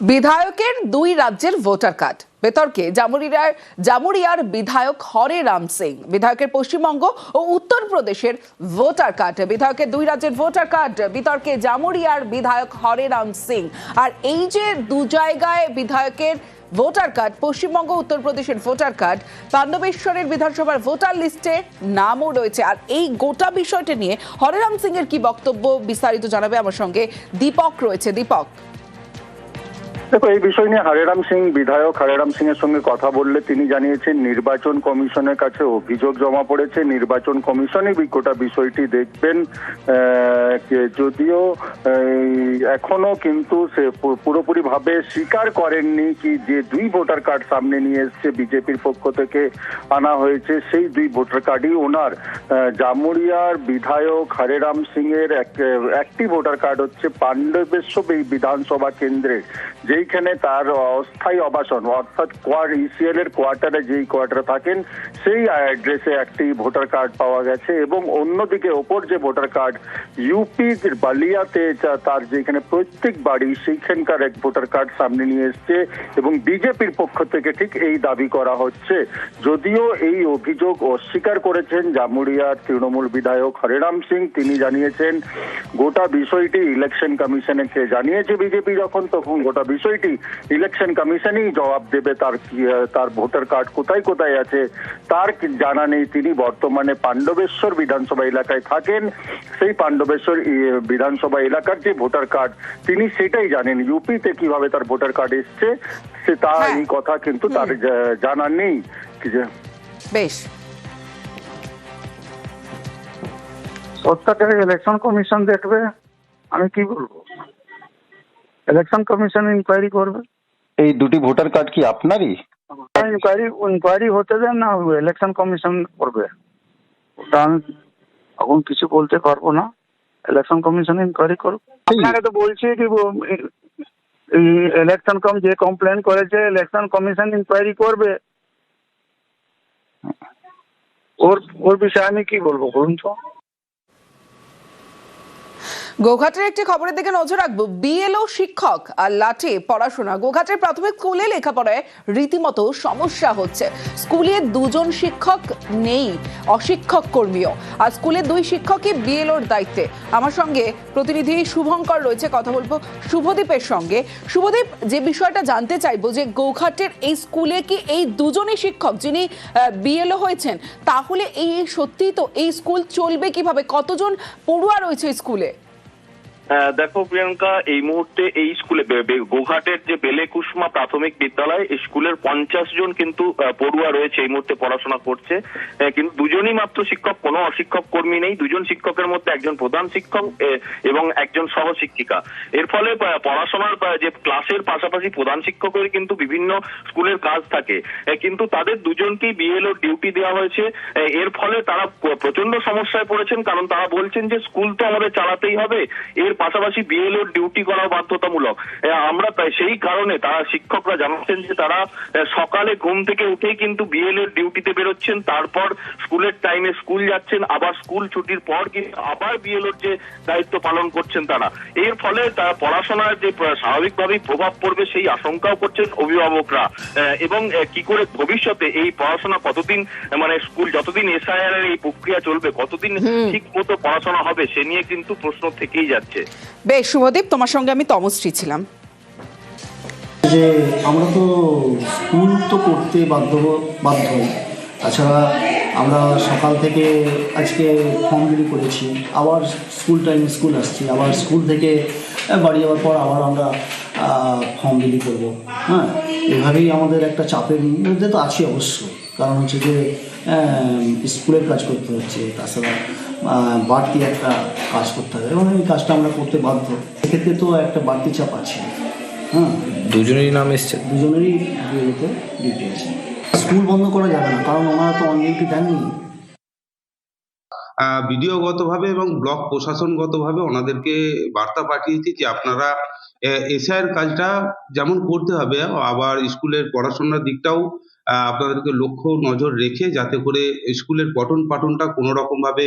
বিধায়কের দুই রাজ্যের ভোটার কার্ড। বিতর্কে জামুরিয়ার জামুরিয়ার বিধায়ক হরে রাম সিং, বিধায়কের পশ্চিমবঙ্গ ও উত্তরপ্রদেশের ভোটার কার্ড। বিধায়কের দুই রাজ্যের ভোটার কার্ড, বিতর্কে জামুরিয়ার বিধায়ক হরে রাম সিং। আর এই যে দু জায়গায় বিধায়কের ভোটার কার্ড, পশ্চিমবঙ্গ, উত্তরপ্রদেশের ভোটার কার্ড পাণ্ডবেশ্বরের বিধানসভার ভোটার লিস্টে নামও রয়েছে। আর এই গোটা বিষয়টি নিয়ে হরেরাম সিং এর কি বক্তব্য বিস্তারিত জানাবে? আমার সঙ্গে দীপক রয়েছে। দীপক। দেখো এই বিষয় নিয়ে হরেরাম সিং, বিধায়ক হরেরাম সিং এর সঙ্গে কথা বললে তিনি জানিয়েছেন, নির্বাচন কমিশনের কাছে অভিযোগ জমা পড়েছে। নির্বাচন কমিশনই গোটা বিষয়টি দেখবেন। যদিও এখনও কিন্তু সে পুরোপুরি ভাবে স্বীকার করেননি কি যে দুই ভোটার কার্ড সামনে নিয়ে এসছে বিজেপির পক্ষ থেকে আনা হয়েছে, সেই দুই ভোটার কার্ডই ওনার। জামুরিয়ার বিধায়ক হরেরাম সিং এর এক- একটি ভোটার কার্ড হচ্ছে পাণ্ডবেশ্বর বিধানসভা কেন্দ্রের। যেইখানে তার অস্থায়ী আবাসন, অর্থাৎ কোয়ার ইসিএল এর কোয়ার্টারে যেই কোয়ার্টারে থাকেন, সেই অ্যাড্রেসে একটি ভোটার কার্ড পাওয়া গেছে এবং অন্যদিকে ওপর যে ভোটার কার্ড, ইউপি বালিয়াতে তার যেখানে প্রত্যেক বাড়ি, সেইখানকার এক ভোটার কার্ড সামনে নিয়ে এসছে এবং বিজেপির পক্ষ থেকে ঠিক এই দাবি করা হচ্ছে। যদিও এই অভিযোগ অস্বীকার করেছেন জামুরিয়ার তৃণমূল বিধায়ক হরিরাম সিং, তিনি জানিয়েছেন, গোটা বিষয়টি ইলেকশন কমিশনকে জানিয়েছে বিজেপি যখন, তখন গোটা বিষয়টি ইলেকশন কমিশনই জবাব দেবে তার তার ভোটার কার্ড কোথায় কোথায় আছে। তার জানা নেই তিনি বর্তমানে পাণ্ডবেশ্বর বিধানসভা এলাকায় থাকেন। সেই পাণ্ডবেশ্বর বিধানসভা এলাকার যে ভোটার কার্ড তিনি সেটাই জানেন। ইউপিতে কীভাবে তার ভোটার কার্ড এসছে সে তা হ্যাঁ। এই কথা কিন্তু তার জানা নেই। বেশ। সরকারের ইলেকশন কমিশন দেখবে আমি কি বলব? ইলেকশন কমিশন ইনকোয়ারি করবে এই দুটি ভোটার কার্ড কি আপনারই? ইনকোয়ারি ইনকোয়ারি হতে দেন না ইলেকশন কমিশন করবে ওটা আমি এখন কিছু বলতে পারব না ইলেকশন কমিশন ইনকোয়ারি করবে আপনাকে তো বলছি কি ইলেকশন কম যে কমপ্লেন করেছে ইলেকশন কমিশন ইনকোয়ারি করবে ওর ওর বিষয়ে আমি কি বলব বলুন তো গোঘাটের একটি খবরের দিকে নজর রাখব। বিএলও শিক্ষক আর লাঠি পড়াশোনা। গোঘাটের প্রাথমিক স্কুলে লেখাপড়ায় রীতিমতো সমস্যা হচ্ছে। স্কুলে দুজন শিক্ষক নেই, অশিক্ষক কর্মীও। আর স্কুলে দুই শিক্ষকই বিএলওর দায়িত্বে। আমার সঙ্গে প্রতিনিধি শুভঙ্কর রয়েছে, কথা বলব শুভদীপের সঙ্গে। শুভদীপ, যে বিষয়টা জানতে চাইব যে গৌঘাটের এই স্কুলে কি এই দুজনই শিক্ষক যিনি বিএলও হয়েছেন, তাহলে এই সত্যি তো এই স্কুল চলবে কীভাবে? কতজন পড়ুয়া রয়েছে স্কুলে? দেখো প্রিয়াঙ্কা, এই মুহূর্তে এই স্কুলে গোঘাটের যে বেলে কুসমা প্রাথমিক বিদ্যালয় স্কুলের পঞ্চাশ জন কিন্তু পড়ুয়া রয়েছে, এই মুহূর্তে পড়াশোনা করছে। কিন্তু দুজনই মাত্র শিক্ষক, কোনো অশিক্ষক কর্মী নেই। দুজন শিক্ষকের মধ্যে একজন প্রধান শিক্ষক এবং একজন সহশিক্ষিকা। এর ফলে পড়াশোনার যে ক্লাসের পাশাপাশি প্রধান শিক্ষকের কিন্তু বিভিন্ন স্কুলের কাজ থাকে। কিন্তু তাদের দুজনকেই বিএলও ডিউটি দেওয়া হয়েছে। এর ফলে তারা প্রচণ্ড সমস্যায় পড়েছেন, কারণ তারা বলছেন যে স্কুল তো আমাদের চালাতেই হবে। এর পাশাপাশি বিএলও ডিউটি করা বাধ্যতামূলক। আমরা তাই সেই কারণে তারা শিক্ষকরা জানাচ্ছেন যে তারা সকালে ঘুম থেকে উঠেই কিন্তু বিএলও ডিউটিতে বেরোচ্ছেন তারপর স্কুলের টাইমে স্কুল যাচ্ছেন আবার স্কুল ছুটির পর কিন্তু আবার বিএলওর যে দায়িত্ব পালন করছেন তারা। এর ফলে তারা পড়াশোনার যে স্বাভাবিকভাবেই প্রভাব পড়বে সেই আশঙ্কাও করছেন অভিভাবকরা। এবং কি করে ভবিষ্যতে এই পড়াশোনা কতদিন মানে স্কুল যতদিন এসআইআর এর এই প্রক্রিয়া চলবে কতদিন ঠিক মতো পড়াশোনা হবে সে নিয়ে কিন্তু প্রশ্ন থেকেই যাচ্ছে। বেশ, শুভদীপ, তোমার সঙ্গে আমি তমশ্রী ছিলাম। যে আমরা তো স্কুল তো করতে বাধ্য বাধ্য। তাছাড়া আমরা সকাল থেকে আজকে ফর্ম বিলি করেছি, আবার স্কুল টাইম স্কুল আসছি, আবার স্কুল থেকে বাড়ি যাওয়ার পর আবার আমরা ফর্ম বিলি করব। হ্যাঁ এভাবেই আমাদের একটা চাপের মধ্যে তো আছি অবশ্যই কারণ হচ্ছে যে স্কুলের কাজ করতে হচ্ছে, তাছাড়া বাড়তি একটা কাজ করতে হবে। এবং এই কাজটা আমরা করতে বাধ্য। এক্ষেত্রে তো একটা বাড়তি চাপ আছে। হ্যাঁ? দুজনেরই নাম এসছে? দুজনেরই বিয়েতে ডিউটি আছে। স্কুল বন্ধ করা যাবে না কারণ ওনারা তো অন ডিউটি দেননি। আহ, বিডিওগতভাবে এবং ব্লক প্রশাসনগতভাবে ওনাদেরকে বার্তা পাঠিয়েছি যে আপনারা এসআইয়ের কাজটা যেমন করতে হবে আবার স্কুলের পড়াশোনার দিকটাও আপনাদেরকে লক্ষ্য নজর রেখে যাতে করে স্কুলের পঠন পাঠনটা কোনো রকম ভাবে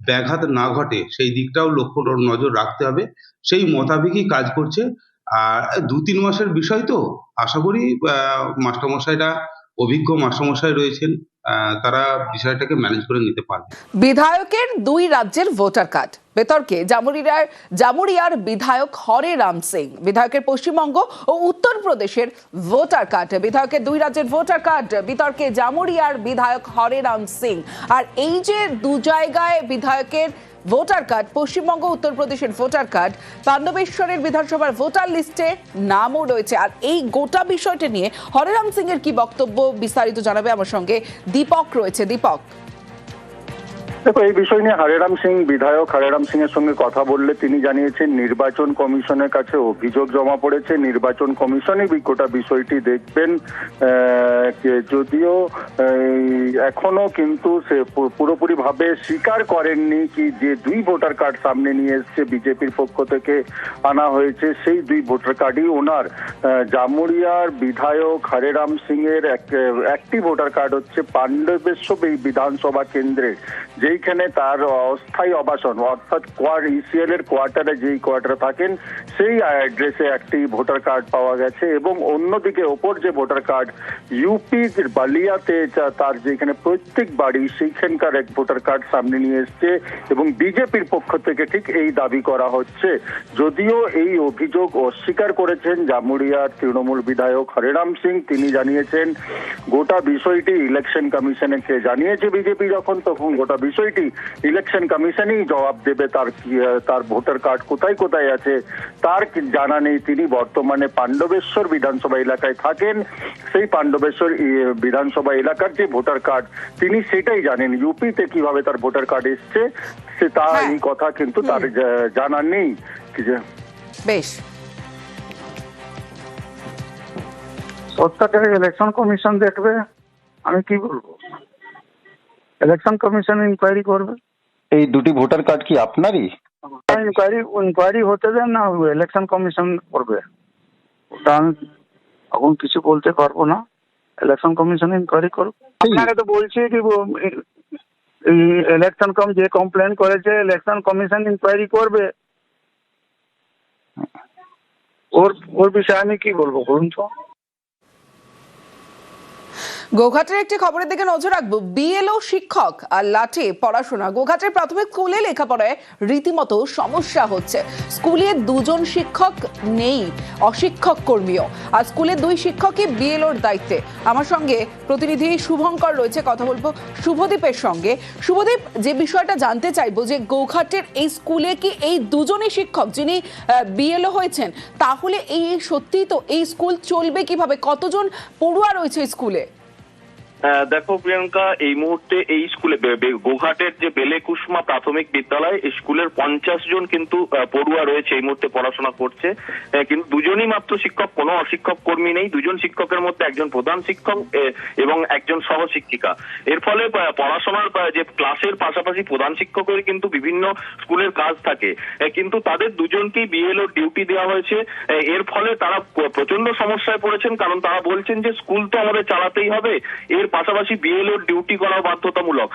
ব্যাঘাত না ঘটে, সেই দিকটাও লক্ষ্য নজর রাখতে হবে। সেই মোতাবেকই কাজ করছে। আর দু তিন মাসের বিষয় তো। আশা করি মাস্টারমশাইরা অভিজ্ঞ মাস্টারমশাই রয়েছেন তারা বিষয়টাকে ম্যানেজ করে নিতে পারবে। বিধায়কের দুই রাজ্যের ভোটার কার্ড বিতর্কে জামুরিয়ার জামুরিয়ার বিধায়ক হরে রাম সিং, বিধায়কের পশ্চিমবঙ্গ ও উত্তরপ্রদেশের ভোটার কার্ড বিধায়কের দুই রাজ্যের ভোটার কার্ড বিতর্কে জামুরিয়ার বিধায়ক হরে রাম সিং। আর এই যে দু জায়গায় বিধায়কের ভোটার কার্ড, পশ্চিমবঙ্গ, উত্তরপ্রদেশের ভোটার কার্ড পান্ডবেশ্বরের বিধানসভার ভোটার লিস্টে নামও রয়েছে। আর এই গোটা বিষয়টি নিয়ে হরেরাম সিং এর কি বক্তব্য বিস্তারিত জানাবে আমার সঙ্গে দীপক রয়েছে। দীপক। দেখো, এই বিষয় নিয়ে হারেরাম সিং, বিধায়ক হারেরাম সিং এর সঙ্গে কথা বললে তিনি জানিয়েছেন, নির্বাচন কমিশনের কাছে অভিযোগ জমা পড়েছে, নির্বাচন কমিশনই গোটা বিষয়টি দেখবেন। যদিও এখনও কিন্তু সে পুরোপুরি ভাবে স্বীকার করেননি কি যে দুই ভোটার কার্ড সামনে নিয়ে এসছে, বিজেপির পক্ষ থেকে আনা হয়েছে, সেই দুই ভোটার কার্ডই ওনার। জামুরিয়ার বিধায়ক হরেরাম সিং এর এক- একটি ভোটার কার্ড হচ্ছে পাণ্ডবেশ্বর বিধানসভা কেন্দ্রে যেইখানে তার অস্থায়ী আবাসন, অর্থাৎ কোয়ার ইসিএল এর কোয়ার্টারে যেই কোয়ার্টারে থাকেন, সেই অ্যাড্রেসে একটি ভোটার কার্ড পাওয়া গেছে এবং অন্যদিকে ওপর যে ভোটার কার্ড ইউপি বালিয়াতে তার যেখানে প্রত্যেক বাড়ি, সেইখানকার এক ভোটার কার্ড সামনে নিয়ে এসছে এবং বিজেপির পক্ষ থেকে ঠিক এই দাবি করা হচ্ছে। যদিও এই অভিযোগ অস্বীকার করেছেন জামুরিয়ার তৃণমূল বিধায়ক হরিরাম সিং, তিনি জানিয়েছেন, গোটা বিষয়টি ইলেকশন কমিশনকে জানিয়েছে বিজেপি যখন, তখন গোটা বিষয়টি ইলেকশন কমিশনই জবাব দেবে তার তার ভোটার কার্ড কোথায় কোথায় আছে তার জানা নেই তিনি বর্তমানে পাণ্ডবেশ্বর বিধানসভা এলাকায় থাকেন। সেই পাণ্ডবেশ্বর বিধানসভা এলাকার যে ভোটার কার্ড তিনি সেটাই জানেন। ইউপিতে কীভাবে তার ভোটার কার্ড এসছে সে তা হ্যাঁ। এই কথা কিন্তু তার জানা নেই। বেশ। সত্যাটা ইলেকশন কমিশন দেখবে আমি কি বলব? ইলেকশন কমিশন ইনকোয়ারি করবে এই দুটি ভোটার কার্ড কি আপনারই? ইনকোয়ারি ইনকোয়ারি হতে দেন না ইলেকশন কমিশন করবে ওটা আমি এখন কিছু বলতে পারব না ইলেকশন কমিশন ইনকোয়ারি করুক আপনাকে তো বলছি কি ইলেকশন কম যে কমপ্লেন করেছে ইলেকশন কমিশন ইনকোয়ারি করবে ওর ওর বিষয়ে আমি কি বলব বলুন তো গোঘাটের একটি খবরের দিকে নজর রাখব। বিএলও শিক্ষক আর লাঠি পড়াশোনা। গোঘাটের প্রাথমিক স্কুলে লেখাপড়ায় রীতিমতো সমস্যা হচ্ছে। স্কুলে দুজন শিক্ষক নেই, অশিক্ষক কর্মীও। আর স্কুলে দুই শিক্ষকই বিএলওর দায়িত্বে। আমার সঙ্গে প্রতিনিধি শুভঙ্কর রয়েছে, কথা বলব শুভদীপের সঙ্গে। শুভদীপ, যে বিষয়টা জানতে চাইব যে গোঘাটের এই স্কুলে কি এই দুজনই শিক্ষক যিনি বিএলও হয়েছেন, তাহলে এই সত্যিই তো এই স্কুল চলবে কীভাবে? কতজন পড়ুয়া রয়েছে স্কুলে? দেখো প্রিয়াঙ্কা, এই মুহূর্তে এই স্কুলে গোঘাটের যে বেলে কুসমা প্রাথমিক বিদ্যালয় স্কুলের পঞ্চাশ জন কিন্তু পড়ুয়া রয়েছে এই মুহূর্তে পড়াশোনা করছে। কিন্তু দুজনই মাত্র শিক্ষক, কোনো অশিক্ষক কর্মী নেই। দুজন শিক্ষকের মধ্যে একজন প্রধান শিক্ষক এবং একজন সহশিক্ষিকা। এর ফলে পড়াশোনার যে ক্লাসের পাশাপাশি প্রধান শিক্ষকের কিন্তু বিভিন্ন স্কুলের কাজ থাকে। কিন্তু তাদের দুজনকেই বিএলও ডিউটি দেওয়া হয়েছে। এর ফলে তারা প্রচণ্ড সমস্যায় পড়েছেন, কারণ তারা বলছেন যে স্কুল তো আমাদের চালাতেই হবে। এর পাশাপাশি বিএলও ডিউটি করা বাধ্যতামূলক।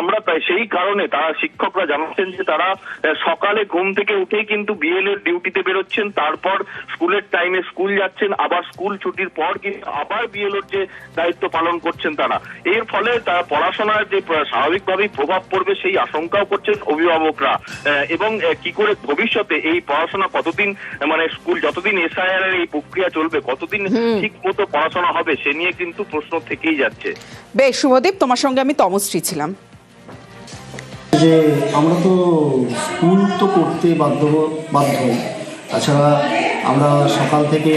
আমরা তাই সেই কারণে তারা শিক্ষকরা জানাচ্ছেন যে তারা সকালে ঘুম থেকে উঠেই কিন্তু বিএলও ডিউটিতে বেরোচ্ছেন তারপর স্কুলের টাইমে স্কুল যাচ্ছেন আবার স্কুল ছুটির পর কিন্তু আবার বিএলওর যে দায়িত্ব পালন করছেন তারা। এর ফলে তারা পড়াশোনার যে স্বাভাবিকভাবেই প্রভাব পড়বে সেই আশঙ্কাও করছেন অভিভাবকরা। এবং কি করে ভবিষ্যতে এই পড়াশোনা কতদিন মানে স্কুল যতদিন এসআইআর এর এই প্রক্রিয়া চলবে কতদিন ঠিক মতো পড়াশোনা হবে সে নিয়ে কিন্তু প্রশ্ন থেকেই যাচ্ছে। বেশ, শুভদীপ, তোমার সঙ্গে আমি তমশ্রী ছিলাম। যে আমরা তো স্কুল তো করতে বাধ্য বাধ্য। তাছাড়া আমরা সকাল থেকে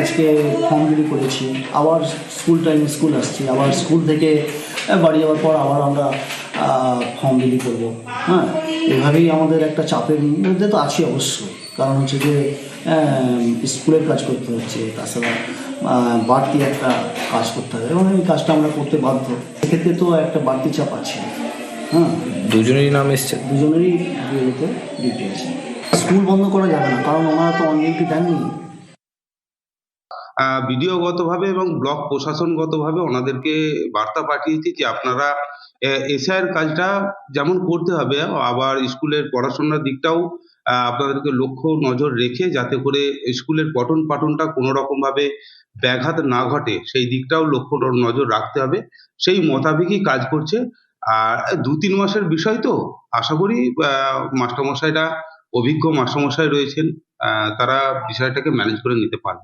আজকে ফর্ম বিলি করেছি, আবার স্কুল টাইম স্কুল আসছি, আবার স্কুল থেকে বাড়ি যাওয়ার পর আবার আমরা ফর্ম বিলি করব। হ্যাঁ এভাবেই আমাদের একটা চাপের মধ্যে তো আছি অবশ্যই কারণ হচ্ছে যে স্কুলের কাজ করতে হচ্ছে, তাছাড়া বাড়তি একটা কাজ করতে হবে। এবং এই কাজটা আমরা করতে বাধ্য। এক্ষেত্রে তো একটা বাড়তি চাপ আছে। হ্যাঁ? দুজনেরই নাম এসছে? দুজনেরই বিয়েতে ডিউটি আছে। স্কুল বন্ধ করা যাবে না কারণ ওনারা তো অন ডিউটি দেননি। আহ, বিডিওগতভাবে এবং ব্লক প্রশাসনগতভাবে ওনাদেরকে বার্তা পাঠিয়েছি যে আপনারা এসআইয়ের কাজটা যেমন করতে হবে আবার স্কুলের পড়াশোনার দিকটাও আপনাদেরকে লক্ষ্য নজর রেখে যাতে করে স্কুলের পঠন পাঠনটা কোনো রকম ভাবে ব্যাঘাত না ঘটে, সেই দিকটাও লক্ষ্য নজর রাখতে হবে। সেই মোতাবেকই কাজ করছে। আর দু তিন মাসের বিষয় তো, আশা করি মাস্টারমশাইরা, অভিজ্ঞ মাস্টারমশাই রয়েছেন তারা বিষয়টাকে ম্যানেজ করে নিতে পারবে